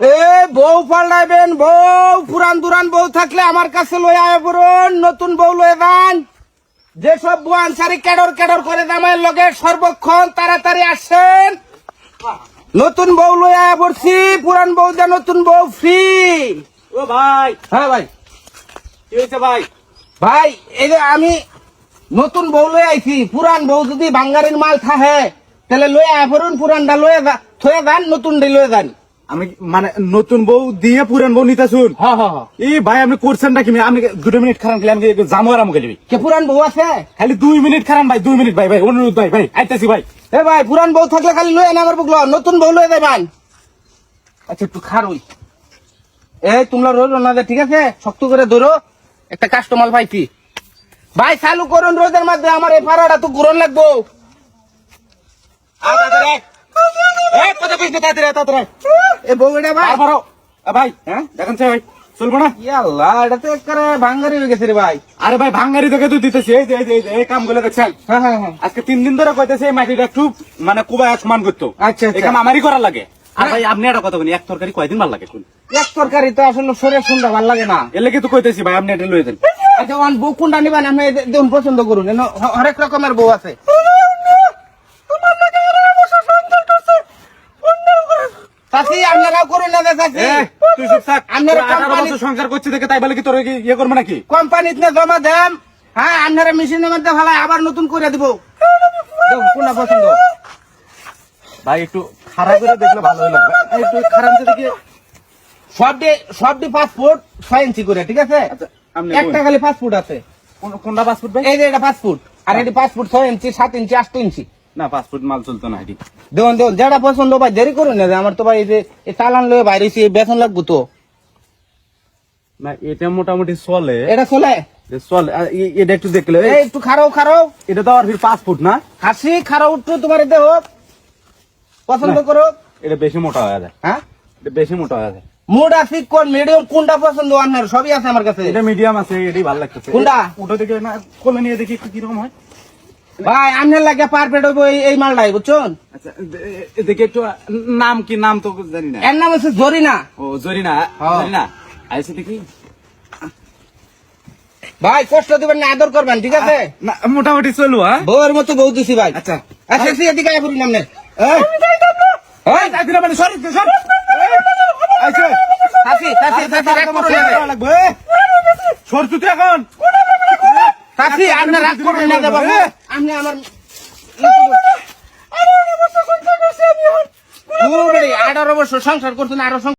এ বউ পাল্টাইবেন বউ পুরান দুরান বউ থাকলে আমার কাছে লয়ে আয় বরুন নতুন বউ লয়ে যান। যেসব বউ আনসারি কেডর কেডর করে দামের লগে সর্বক্ষণ তাড়াতাড়ি আসেন। নতুন বউ লয়ে আয় পড়ছি পুরান বউ দে নতুন বউ ফ্রি। ও ভাই। হ্যাঁ ভাই। কি হয়েছে ভাই? ভাই এই যে আমি নতুন বউ লয়ে আইছি পুরান বউ যদি বাঙ্গারির মাল থাহে তাহলে লয়ে আয় পড়ুন পুরানটা লয়ে থয়ে যান নতুন ডে লয়ে যান। আমি মানে নতুন বউ দিয়ে পুরান বউ নিতে শুন এই ভাই আপনি করছেন নাকি? আমি দুটো মিনিট খারান খেলে আমি জামু আর আমাকে যাবি কে পুরান বউ আছে? খালি দুই মিনিট খারান ভাই দুই মিনিট ভাই ভাই অনুরোধ ভাই ভাই আইতাছি ভাই। এ ভাই পুরান বউ থাকলে খালি লয়ে আমার বুকলো নতুন বউ লয়ে যাবেন আচ্ছা একটু খারুই এই তোমরা রোজ না দে, ঠিক আছে? শক্ত করে ধরো। একটা কাস্টমার পাইছি। ভাই চালু করুন রোদের মধ্যে আমার এই পাড়াটা তো ঘুরন লাগবো। না, তাড়াতাড়ি তাড়াতাড়ি এ ভাই। তারপরও, আ, ভাই হ্যাঁ? দেখেন সে ভাই চলবো না? ইয়াল্লাহ এটা তো একেবারে ভাঙ্গারি হয়ে গেছে রে ভাই। আরে ভাই ভাঙ্গারি দেখে তুই দিতেছি এই যে এই যে, দেখছেন? হ্যাঁ হ্যাঁ হ্যাঁ। আজকে তিন দিন ধরে কইতেছে এই মাটিটা একটু মানে কুবায় সমান করতো। আচ্ছা, আচ্ছা। এই কাম আমারই করা লাগে। আর ভাই আপনি একটা কথা বলি এক তরকারি কয়দিন ভালো লাগে কোন এক তরকারি তো আসলে শরীর শুনতে ভালো লাগে না। এর লেগে তো কইতেছি ভাই আপনি এটা লয়ে দেন আচ্ছা ওয়ান বউ কোনটা নিবেন? আপনি দে- দেখুন পছন্দ করুন। হরেক রকমের বউ আছে। চাষি আপনারাও করুন না যে তুই চুপ থাক। আপনারা কোম্পানি- সংসার করছি দেখে তাই বলে কি তোর ইয়ে করব নাকি? কোম্পানিতে জমা দেন। হ্যাঁ আপনারা মেশিনের মধ্যে ভালো আবার নতুন করে দিব। কোনটা পছন্দ? ভাই একটু খারাপ করে দেখলে ভালো হলো। একটু খারাপ দেখে। সব ডে পাসপোর্ট ছয় ইঞ্চি করে ঠিক আছে? আচ্ছা, একটা খালি পাসপোর্ট আছে। কোন- কোনটা পাসপোর্ট ভাই? এই যে এটা পাসপোর্ট আর এটি পাসপোর্ট ছয় ইঞ্চি সাত ইঞ্চি আট ইঞ্চি। না পাসপোর্ট মাল চলতো না এটি দেখুন দেখুন যেটা পছন্দ ভাই দেরি করুন না আমার তো ভাই এই যে চালান লয়ে বাইরে এসে বেতন লাগবো তো। না এটা মোটামুটি চলে। এটা চলে? চলে এটা একটু দেখলে একটু খারাও খারাও এটা তো আর ফির পাসপোর্ট না? হাসি খারাও একটু তোমার দেহ। পছন্দ। করো। এটা বেশি মোটা হয়ে যায়। হ্যাঁ? এটা বেশি মোটা হয়ে যায়। কোন মিডিয়াম কোনটা পছন্দ আপনার সবই আছে আমার কাছে। এটা মিডিয়াম আছে এটাই ভালো লাগতেছে। কোনটা? ওটা দেখে না কোলে নিয়ে দেখি একটু কীরকম হয়। ভাই আপনার লাগে পারফেক্ট হইব এই- মালটাই বুঝছেন আচ্ছা এ- এ- দেখি একটু নাম কি নাম তো জানি না এর নাম হচ্ছে জরিনা ও জরিনা হ্যাঁ। জরিনা আইসে দেখি ভাই কষ্ট দিবেন না আদর করবেন ঠিক আছে মোটামুটি চলু হ্যাঁ বউয়ের মতো বউ দিছি ভাই আচ্ছা আচ্ছা সে এদিকে আয় পড়ুন আপনি এই, এই, তাড়াতাড়ি মানে, সর, সর। আইসে। হাসি হাসি হাসি এখন হাসি আপনি রাগ করুন না বাবু আপনি আমার আঠারো বছর সংসার করছেন আরও